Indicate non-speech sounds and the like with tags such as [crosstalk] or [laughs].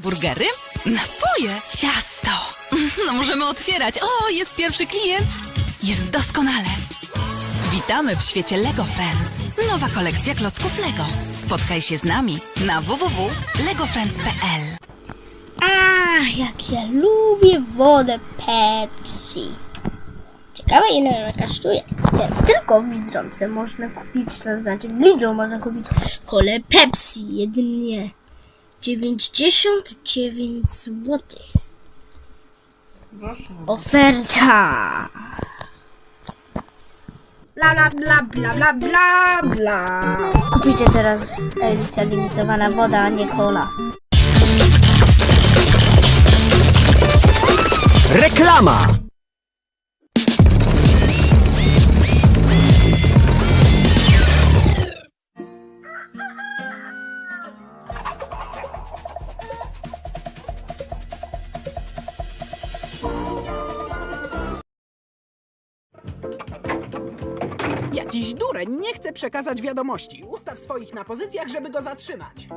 Burgery? Napoje? Ciasto? [laughs] No możemy otwierać. O, jest pierwszy klient. Jest doskonale. Witamy w świecie Lego Friends. Nowa kolekcja klocków Lego. Spotkaj się z nami na www.legofriends.pl Ach, jak ja lubię wodę Pepsi. Ciekawe ile ona kosztuje. Więc tylko w Biedronce można kupić, to znaczy w Lidlu można kupić kolę Pepsi jedynie 99 zł. Oferta! Bla bla bla bla bla bla bla. Kupicie teraz edycja limitowana woda, a nie cola. Reklama! Jakiś dureń nie chce przekazać wiadomości. Ustaw swoich na pozycjach, żeby go zatrzymać.